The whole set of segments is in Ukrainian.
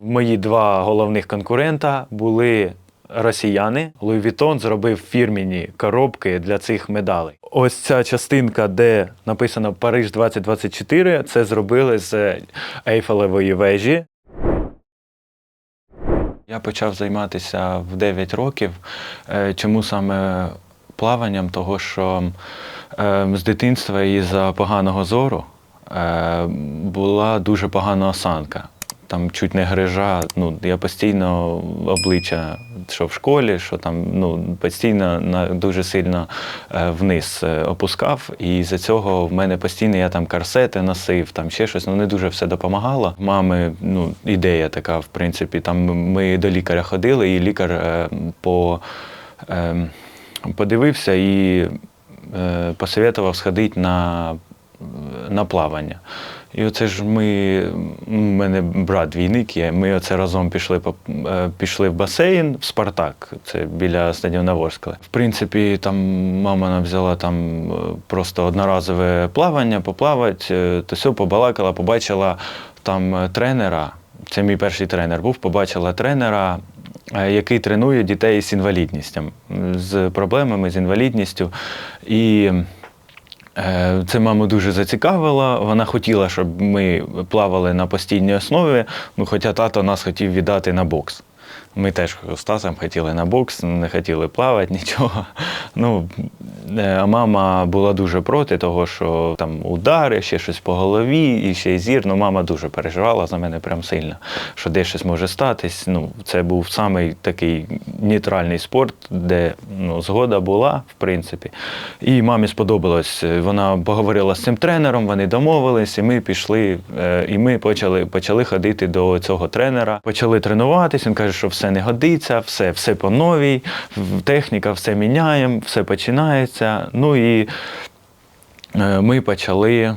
Мої два головних конкурента були росіяни. Луї Вітон зробив фірміні коробки для цих медалей. Ось ця частинка, де написано Париж 2024, це зробили з Ейфелевої вежі. Я почав займатися в 9 років. Е, Чому саме плаванням? Того, що е, з дитинства із-за поганого зору е, була дуже погана осанка. Там чуть не грижа. Ну, я постійно обличчя, що в школі, що там ну, постійно на, дуже сильно е, вниз е, опускав. І за цього в мене постійно я там карсети носив, там ще щось, ну не дуже все допомагало. Мами, ну, ідея така, в принципі, там ми до лікаря ходили, і лікар е, по, е, подивився і е, посоветував сходити на, на плавання. І оце ж ми, у мене брат двійник є, ми оце разом пішли, е, пішли в басейн в Спартак, це біля стадіона Ворскли. В принципі, там мама нам взяла там е, просто одноразове плавання, поплавати, е, то все побалакала, побачила там тренера. Це мій перший тренер був, побачила тренера, який тренує дітей з інвалідністю, з проблемами, з інвалідністю. І Це маму дуже зацікавило. Вона хотіла, щоб ми плавали на постійній основі, ну, хоча тато нас хотів віддати на бокс. Ми теж з татом хотіли на бокс, не хотіли плавати, нічого. Ну, е, мама була дуже проти того, що там удари, ще щось по голові, і ще й зір. Ну, мама дуже переживала за мене прям сильно, що десь щось може статись. Ну, це був самий такий нейтральний спорт, де ну, згода була, в принципі. І мамі сподобалось. Вона поговорила з цим тренером, вони домовились, і ми пішли, е, і ми почали, почали ходити до цього тренера. Почали тренуватись. Він каже, що все не годиться, все, все по новій, техніка, все міняємо, все починається. Ну і е, ми почали.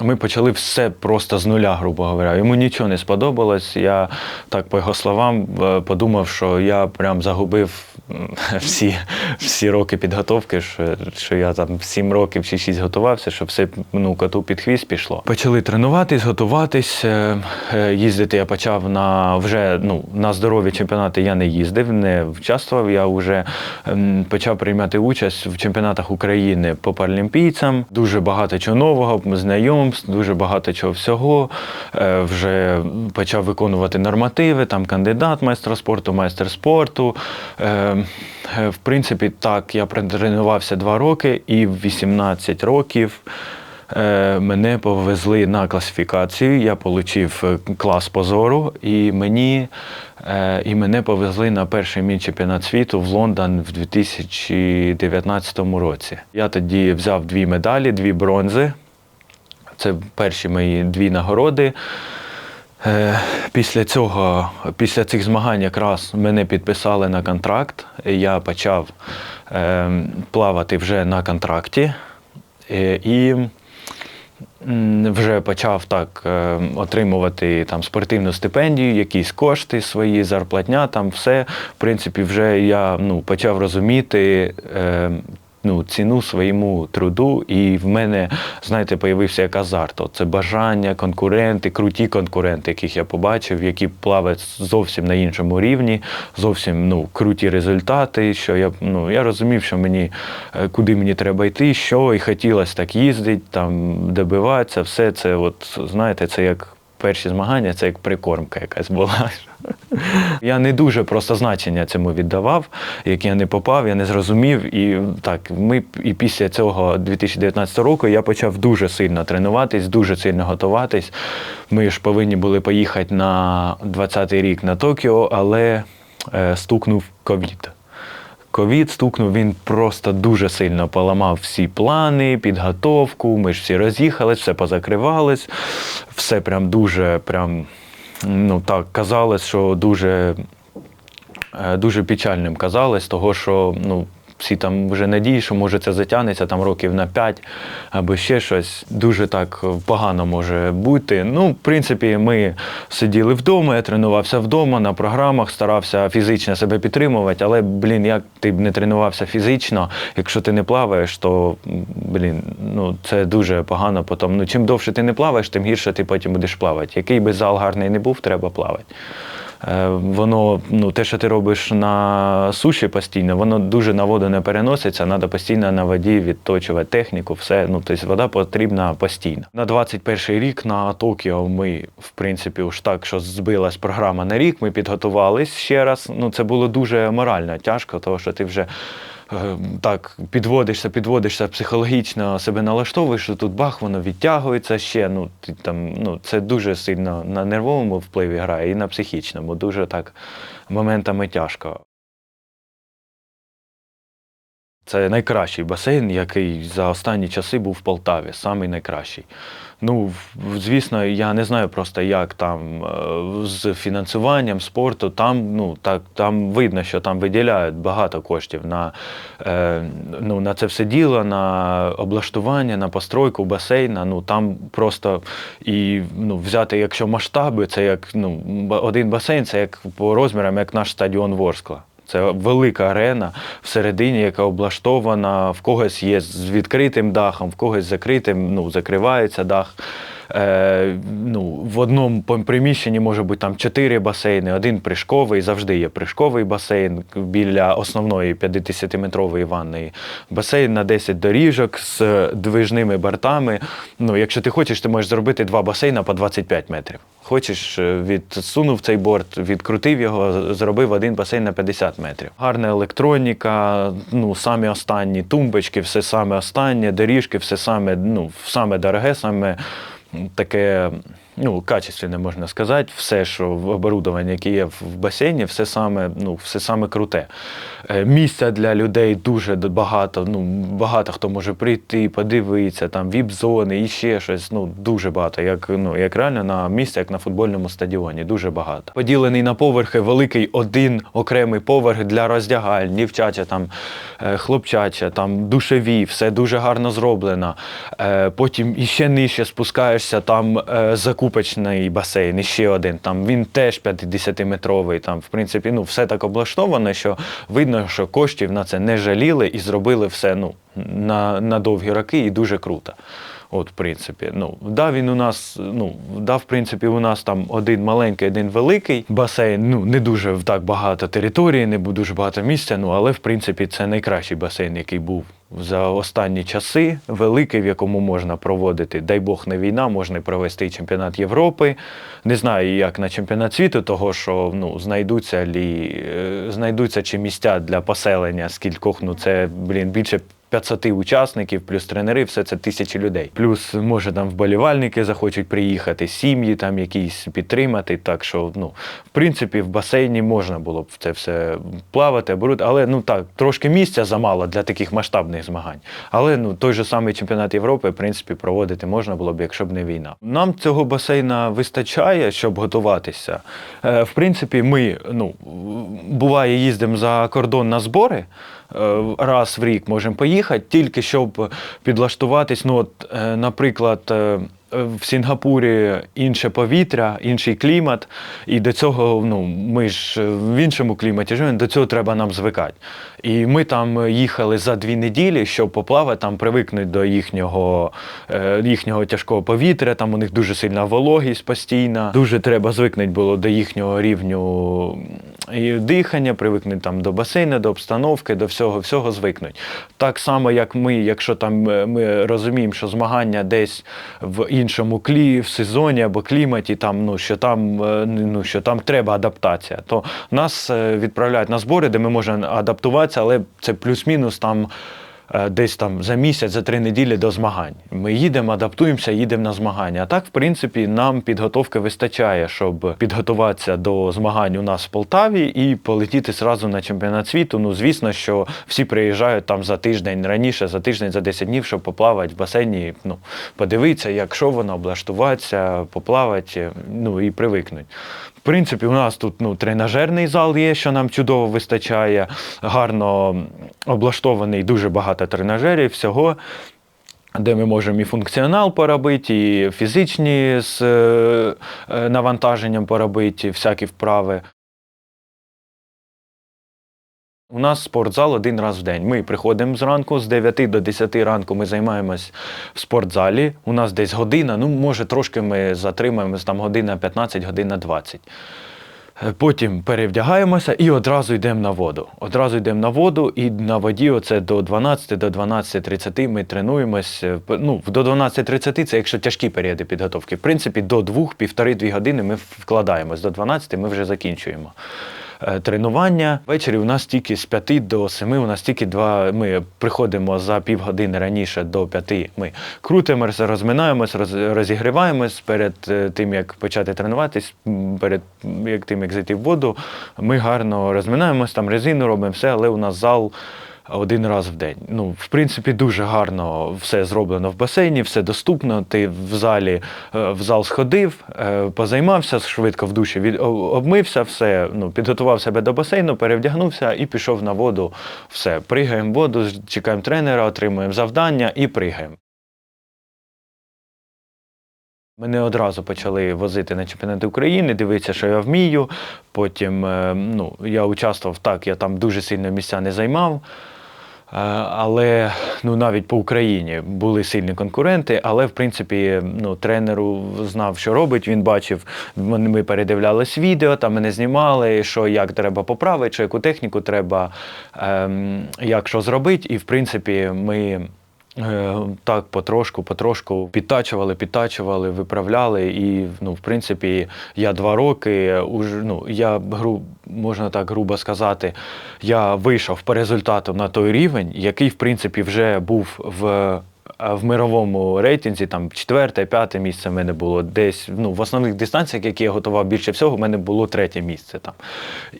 Ми почали все просто з нуля, грубо говоря. Йому нічого не сподобалось. Я так, по його словам, е, подумав, що я прям загубив всі, всі роки підготовки, що, що я там 7 років чи 6 готувався, що все ну, коту під хвіст пішло. Почали тренуватись, готуватись. е, е, Їздити я почав на вже ну, на здорові чемпіонати я не їздив, не участвував. Я вже ем, почав приймати участь в чемпіонатах України по паралімпійцям. Дуже багато чого нового, знайомств, дуже багато чого всього. Е, Вже почав виконувати нормативи, там кандидат майстра спорту, майстер спорту. Е, е, В принципі, так, я тренувався два роки і в 18 років. Мене повезли на класифікацію, я отримав клас позору, і мені і мене повезли на перший мій чемпіонат світу в Лондон в 2019 році. Я тоді взяв дві медалі, дві бронзи. Це перші мої дві нагороди. Е, Після цього, після цих змагань якраз мене підписали на контракт. Я почав е, плавати вже на контракті. Е, І вже почав так отримувати там спортивну стипендію, якісь кошти свої, зарплатня, там все. В принципі, вже я ну, почав розуміти. Ну, ціну своєму труду, і в мене, знаєте, появився як азарт. Це бажання, конкуренти, круті конкуренти, яких я побачив, які плавають зовсім на іншому рівні, зовсім ну, круті результати. Що я, ну, я розумів, що мені е, куди мені треба йти, що, і хотілося так їздити, там добиватися, все це, от, знаєте, це як. Перші змагання це як прикормка якась була. Я не дуже просто значення цьому віддавав, як я не попав, я не зрозумів. І так, ми і після цього 2019 року я почав дуже сильно тренуватись, дуже сильно готуватись. Ми ж повинні були поїхати на 20-й рік на Токіо, але е, стукнув ковід. Ковід стукнув, він просто дуже сильно поламав всі плани, підготовку. Ми ж всі роз'їхались, все позакривалось, все прям дуже, прям, ну так, казалось, що дуже, е, дуже печальним казалось, того, що ну, всі там вже надії, що може це затягнеться там років на 5 або ще щось. Дуже так погано може бути. Ну, в принципі, ми сиділи вдома, я тренувався вдома на програмах, старався фізично себе підтримувати, але, блін, як ти б не тренувався фізично, якщо ти не плаваєш, то блін, ну це дуже погано потім. Ну, чим довше ти не плаваєш, тим гірше ти потім будеш плавати. Який би зал гарний не був, треба плавати. Е, Воно, ну, те, що ти робиш на суші постійно, воно дуже на воду не переноситься. Треба постійно на воді відточувати техніку, все. Ну, тобто вода потрібна постійно. На 21 рік на Токіо ми, в принципі, уж так, що збилась програма на рік, ми підготувались ще раз. Ну, це було дуже морально тяжко, тому що ти вже. Е, Так, підводишся, підводишся психологічно себе налаштовуєш, що тут бах, воно відтягується ще. Ну, ти там, ну, це дуже сильно на нервовому впливі грає і на психічному. Дуже так моментами тяжко. Це найкращий басейн, який за останні часи був в Полтаві, самий найкращий. Ну, звісно, я не знаю просто, як там е, з фінансуванням спорту. Там, ну, так, там видно, що там виділяють багато коштів на, е, ну, на це все діло, на облаштування, на постройку басейна. Ну, там просто і ну, взяти, якщо масштаби, це як ну, один басейн, це як по розмірам, як наш стадіон Ворскла. Це велика арена всередині, яка облаштована, в когось є з відкритим дахом, в когось закритим, ну, закривається дах. Е, ну, в одному приміщенні може бути там чотири басейни, один прыжковий, завжди є прыжковий басейн біля основної 50-метрової ванної. Басейн на 10 доріжок з движними бортами. Ну, якщо ти хочеш, ти можеш зробити два басейна по 25 метрів. Хочеш, е, відсунув цей борт, відкрутив його, зробив один басейн на 50 метрів. Гарна електроніка, ну самі останні тумбочки, все саме останнє, доріжки, все саме, ну, саме дороге, саме таке. Ну, качественне можна сказати, все, що в оборудованні, яке є в басейні, все саме, ну, все саме круте. Е, Місця для людей дуже багато. Ну, багато хто може прийти, подивитися, там віп-зони і ще щось. Ну, дуже багато. Як, ну, як реально на місці, як на футбольному стадіоні, дуже багато. Поділений на поверхи, великий один окремий поверх для роздягальń, дівчача, там, е, хлопчача, там душеві, все дуже гарно зроблено. Е, Потім іще нижче спускаєшся, там е, закупочний басейн, ще один. Там він теж 50-метровий. Там, в принципі, ну, все так облаштовано, що видно, що коштів на це не жаліли і зробили все ну, на, на довгі роки і дуже круто. От, в принципі, ну, да, він у нас, ну, да, в принципі, у нас там один маленький, один великий басейн. Ну, не дуже так багато території, не дуже багато місця. Ну, але в принципі це найкращий басейн, який був за останні часи. Великий, в якому можна проводити, дай Бог не війна, можна провести чемпіонат Європи. Не знаю, як на чемпіонат світу, того що ну, знайдуться лі, е, знайдуться чи місця для поселення, скількох, ну це, блін, більше 500 учасників, плюс тренери, все це тисячі людей. Плюс, може, там вболівальники захочуть приїхати, сім'ї там якісь підтримати. Так що, ну, в принципі, в басейні можна було б це все плавати, оборудувати, але ну так, трошки місця замало для таких масштабних змагань. Але ну, той же самий чемпіонат Європи, в принципі, проводити можна було б, якщо б не війна. Нам цього басейна вистачає, щоб готуватися. Е, в принципі, ми, ну, буває, їздимо за кордон на збори. Е, раз в рік можемо поїхати, тільки щоб підлаштуватись. Ну, от, е, наприклад, е, в Сінгапурі інше повітря, інший клімат, і до цього ну, ми ж в іншому кліматі живемо, до цього треба нам звикати. І ми там їхали за дві неділі, щоб поплавати, там привикнути до їхнього, е, їхнього тяжкого повітря, там у них дуже сильна вологість постійна. Дуже треба звикнути було до їхнього рівню дихання, привикнути там до басейну, до обстановки, до всього, всього звикнуть. Так само, як ми, якщо там е, ми розуміємо, що змагання десь в іншому клі, в сезоні або кліматі, там, ну, що там, е, ну, що там треба адаптація, то нас е, відправляють на збори, де ми можемо адаптуватися, але це плюс-мінус там. Е, десь там за місяць, за три неділі до змагань. Ми їдемо, адаптуємося, їдемо на змагання. А так, в принципі, нам підготовки вистачає, щоб підготуватися до змагань у нас в Полтаві і полетіти зразу на чемпіонат світу. Ну, звісно, що всі приїжджають там за тиждень раніше, за тиждень, за 10 днів, щоб поплавати в басейні, ну, подивитися, як що воно, облаштуватися, поплавати, ну і привикнуть. Принципі, у нас тут ну, тренажерний зал є, що нам чудово вистачає, гарно облаштований дуже багато тренажерів, всього. Де ми можемо і функціонал поробити, і фізичні з е, е, навантаженням поробити, всякі вправи. У нас спортзал один раз в день. Ми приходимо зранку, з 9 до 10 ранку ми займаємось в спортзалі. У нас десь година, ну може трошки ми затримаємось, там година 15, година 20. Е, Потім перевдягаємося і одразу йдемо на воду. Одразу йдемо на воду, і на воді оце до 12 до 12.30 ми тренуємось. Е, Ну, до 12.30 це якщо тяжкі періоди підготовки. В принципі, до 2, півтори-дві години ми вкладаємось. До 12 ми вже закінчуємо. Е, Тренування ввечері у нас тільки з 5 до 7, у нас тільки два. Ми приходимо за півгодини раніше до 5. Ми крутимося, розминаємось, роз, розігріваємось перед е, тим, як почати тренуватись, перед як тим, як зайти в воду. Ми гарно розминаємось, там резину робимо все, але у нас зал. Один раз в день. Ну, в принципі, дуже гарно все зроблено в басейні, все доступно. Ти в залі е, в зал сходив, е, позаймався швидко в душі, від, обмився, все, ну, підготував себе до басейну, перевдягнувся і пішов на воду. Все, пригаємо в воду, чекаємо тренера, отримуємо завдання і пригаємо. Мене одразу почали возити на чемпіонати України, дивитися, що я вмію. Потім е, ну, я участвував так, я там дуже сильно місця не займав. Е, Але ну, навіть по Україні були сильні конкуренти, але в принципі ну, тренеру знав, що робить. Він бачив, ми передивлялись відео, там мене знімали, що як треба поправити, що яку техніку треба, ем, як що зробити. І в принципі, ми. Е, Так, потрошку, потрошку підтачували, підтачували, виправляли. І, ну, в принципі, я два роки, уж, ну, я гру, можна так грубо сказати, я вийшов по результату на той рівень, який, в принципі, вже був в. В мировому рейтинзі там четверте, п'яте місце в мене було десь. Ну, в основних дистанціях, які я готував більше всього, в мене було третє місце там.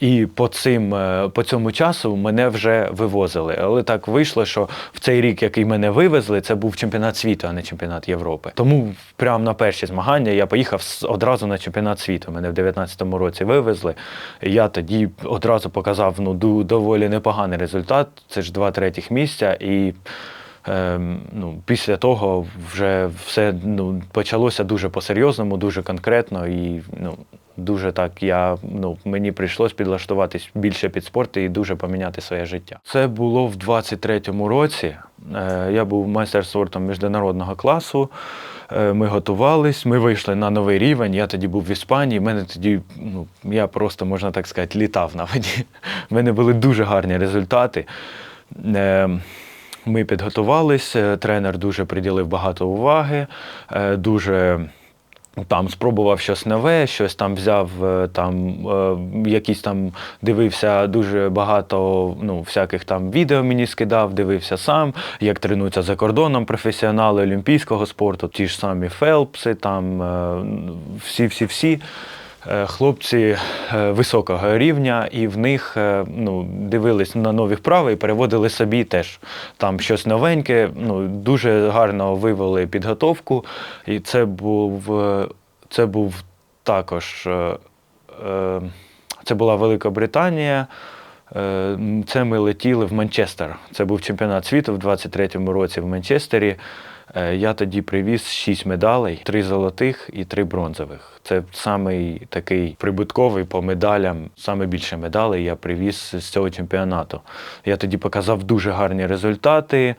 І по цим, е, по цьому часу мене вже вивозили. Але так вийшло, що в цей рік, який мене вивезли, це був чемпіонат світу, а не чемпіонат Європи. Тому прямо на перші змагання я поїхав одразу на чемпіонат світу. Мене в 19-му році вивезли. Я тоді одразу показав ну, доволі непоганий результат. Це ж два третіх місця. І Ем, ну, після того вже все ну, почалося дуже по-серйозному, дуже конкретно і ну, дуже так я, ну, мені прийшлось підлаштуватись більше під спорт і дуже поміняти своє життя. Це було в 23-му році. Е, я був майстер спорту міжнародного класу. Е, Ми готувались, ми вийшли на новий рівень. Я тоді був в Іспанії. мене тоді, ну, я просто, можна так сказати, літав на воді. У мене були дуже гарні результати. Ми підготувались, е, тренер дуже приділив багато уваги, е, дуже там спробував щось нове, щось там взяв, е, там якісь там дивився дуже багато ну, всяких там відео мені скидав, дивився сам, як тренуються за кордоном професіонали олімпійського спорту, ті ж самі Фелпси, там всі-всі-всі. Е, Хлопці е, високого рівня, і в них е, ну, дивились на нові вправи і переводили собі теж там щось новеньке. Ну, дуже гарно вивели підготовку. І це був, це був також це була Велика Британія. Це ми летіли в Манчестер. Це був чемпіонат світу в 23-му році в Манчестері. Е, Я тоді привіз шість медалей, три золотих і три бронзових. Це самий такий прибутковий по медалям. Саме більше медалей я привіз з цього чемпіонату. Я тоді показав дуже гарні результати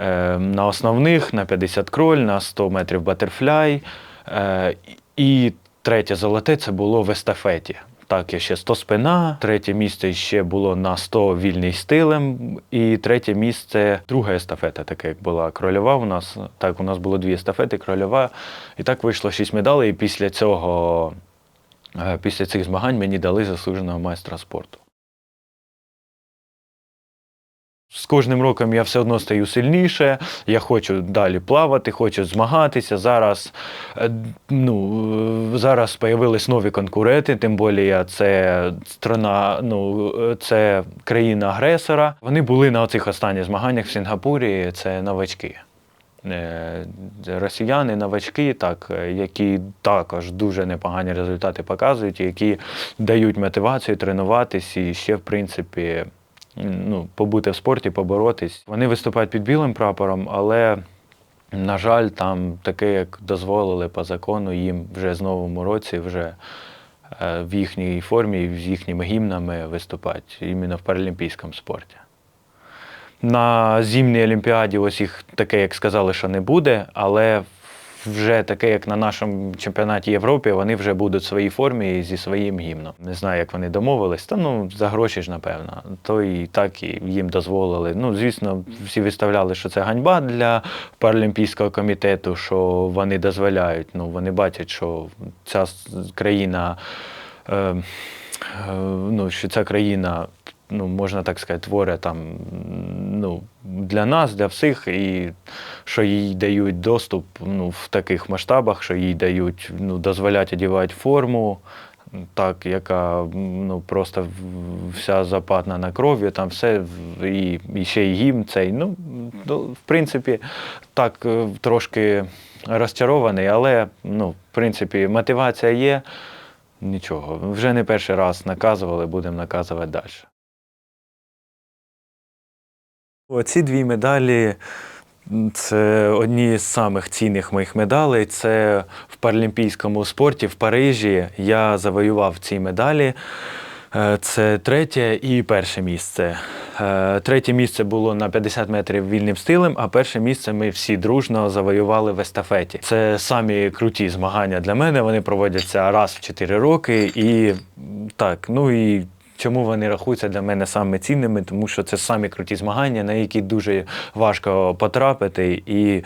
е, на основних, на 50 кроль, на 100 метрів батерфляй. Е, І третє золоте це було в естафеті. Так, я ще 100 спина, третє місце ще було на 100 вільний стилем, і третє місце друга естафета, така як була крольова у нас. Так, у нас було дві естафети, крольова. І так вийшло 6 медалей. І після цього, е, після цих змагань мені дали заслуженого майстра спорту. З кожним роком я все одно стаю сильніше, я хочу далі плавати, хочу змагатися. Зараз, е, ну, е, зараз появились нові конкуренти, тим більше це страна, ну, е, це країна-агресора. Вони були на оцих останніх змаганнях в Сінгапурі, це новачки. Росіяни, новачки, так, які також дуже непогані результати показують, які дають мотивацію тренуватись і ще, в принципі, ну, побути в спорті, поборотись. Вони виступають під білим прапором, але, на жаль, там таке, як дозволили по закону, їм вже з новому році вже е, в їхній формі, з їхніми гімнами виступати іменно в паралімпійському спорті. На зимній олімпіаді ось їх таке, як сказали, що не буде, але вже таке, як на нашому чемпіонаті Європи, вони вже будуть в своїй формі і зі своїм гімном. Не знаю, як вони домовились, та ну за гроші ж, напевно. То і так і їм дозволили. Ну, звісно, всі виставляли, що це ганьба для паралімпійського комітету, що вони дозволяють. Ну, вони бачать, що ця країна. Е, е, ну, що ця країна, ну, можна так сказати, творить там ну, для нас, для всіх, і що їй дають доступ ну, в таких масштабах, що їй дають, ну, дозволять одягати форму, так, яка ну, просто вся западна на кров'ю, там все, і, і ще й гімн цей. Ну, ну, в принципі, так е, трошки розчарований, але ну, в принципі, мотивація є. Нічого, вже не перший раз наказували, будемо наказувати далі. Оці дві медалі це одні з самих цінних моїх медалей. Це в паралімпійському спорті в Парижі я завоював ці медалі. Е, Це третє і перше місце. Е, Третє місце було на 50 метрів вільним стилем, а перше місце ми всі дружно завоювали в естафеті. Це самі круті змагання для мене. Вони проводяться раз в 4 роки. І так, ну і чому вони рахуються для мене саме цінними? Тому що це самі круті змагання, на які дуже важко потрапити. І,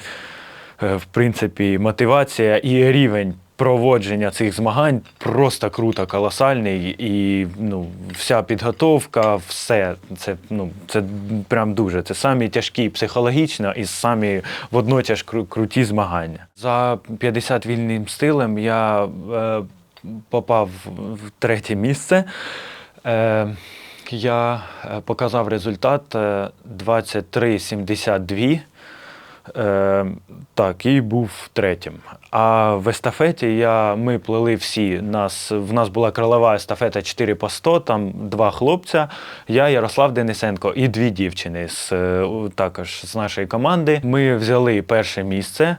е, в принципі, мотивація і рівень проводження цих змагань просто круто, колосальний. І ну, вся підготовка, все це, ну, це прям дуже. Це самі тяжкі психологічно і самі водночас круті змагання. За 50 вільним стилем я е, попав в третє місце. Е, я е, показав результат е, 23,72. Е, так, і був третім. А в естафеті я, ми плели всі. Нас, в нас була крилова естафета 4 по 100, там два хлопця, я, Ярослав Денисенко і дві дівчини з, також з нашої команди. Ми взяли перше місце.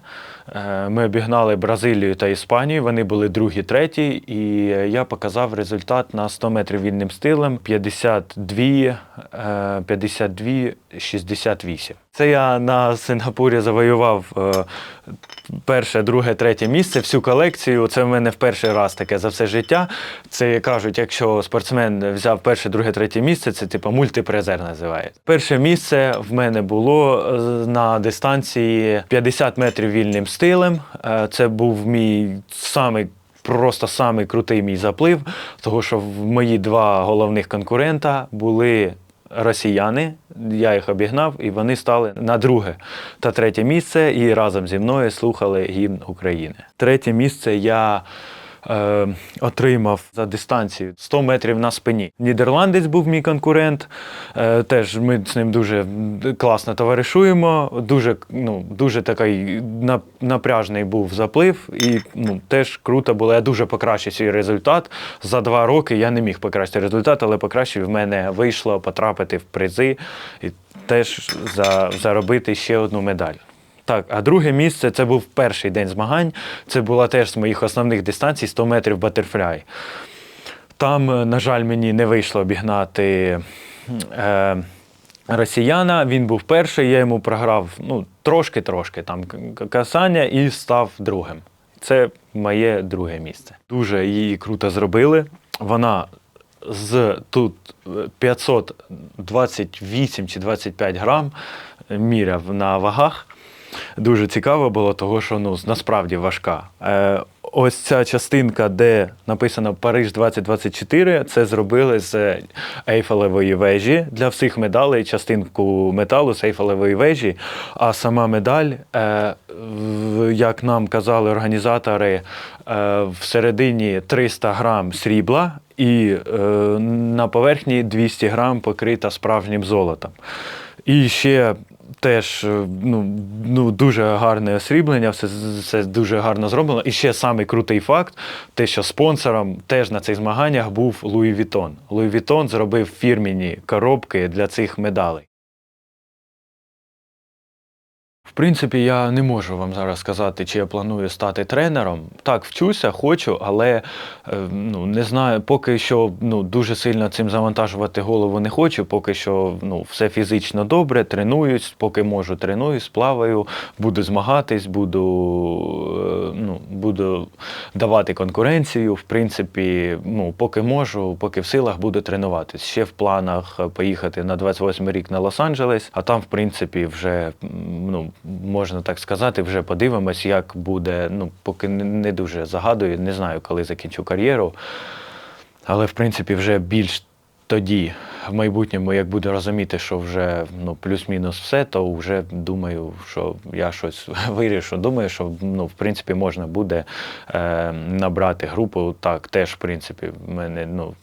Е, Ми обігнали Бразилію та Іспанію. Вони були другі, треті, і е, я показав результат на 100 метрів вільним стилем 52, е, 52 68. Це я на Сингапурі завоював е, перше, друге, третє місце, всю колекцію. Це в мене в перший раз таке за все життя. Це кажуть, якщо спортсмен взяв перше, друге, третє місце, це типу мультипризер називається. Перше місце в мене було на дистанції 50 метрів вільним стилем. Е, Це був мій самий. Просто самий крутий мій заплив, тому що в мої два головних конкурента були росіяни. Я їх обігнав, і вони стали на друге та третє місце і разом зі мною слухали гімн України. Третє місце я е, отримав за дистанцію 100 метрів на спині. Нідерландець був мій конкурент. Е, теж ми з ним дуже класно товаришуємо. Дуже, ну, дуже такий на- напряжний був заплив, і ну, теж круто було. Я дуже покращив свій результат. За два роки я не міг покращити результат, але покращив в мене вийшло потрапити в призи і теж за, заробити ще одну медаль. Так, а друге місце це був перший день змагань. Це була теж з моїх основних дистанцій 100 метрів батерфляй. Там, е, на жаль, мені не вийшло обігнати е, росіяна. Він був перший, я йому програв ну, трошки-трошки там касання і став другим. Це моє друге місце. Дуже її круто зробили. Вона з тут е, 528 чи 25 грам міряв на вагах. Дуже цікаво було, того, що ну, насправді важка. Е, ось ця частинка, де написано Париж 2024, це зробили з Ейфелевої вежі для всіх медалей, частинку металу з Ейфелевої вежі. А сама медаль, е, як нам казали організатори, е, всередині 300 грам срібла і е, на поверхні 200 грам покрита справжнім золотом. І ще теж е, ну, ну, дуже гарне осріблення, все, все дуже гарно зроблено. І ще самий крутий факт, те, що спонсором теж на цих змаганнях був Луї Вітон. Луї Вітон зробив фірміні коробки для цих медалей. В принципі, я не можу вам зараз сказати, чи я планую стати тренером. Так, вчуся, хочу, але е, ну, не знаю, поки що ну, дуже сильно цим завантажувати голову не хочу. Поки що ну, все фізично добре, тренуюсь, поки можу, тренуюсь, плаваю, буду змагатись, буду, е, ну, буду давати конкуренцію. В принципі, ну, поки можу, поки в силах буду тренуватись. Ще в планах е, поїхати на 28 рік на Лос-Анджелес, а там, в принципі, вже ну, можна так сказати, вже подивимось, як буде. Ну, поки не- дуже загадую, не знаю, коли закінчу кар'єру. Але, в принципі, вже більш тоді, в майбутньому, як буду розуміти, що вже ну, плюс-мінус все, то вже думаю, що я щось вирішу. Думаю, що ну, в принципі можна буде е, набрати групу. Так, теж, в принципі, в мене ну,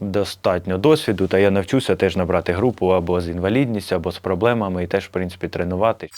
достатньо досвіду, та я навчуся теж набрати групу або з інвалідністю, або з проблемами, і теж, в принципі, тренувати.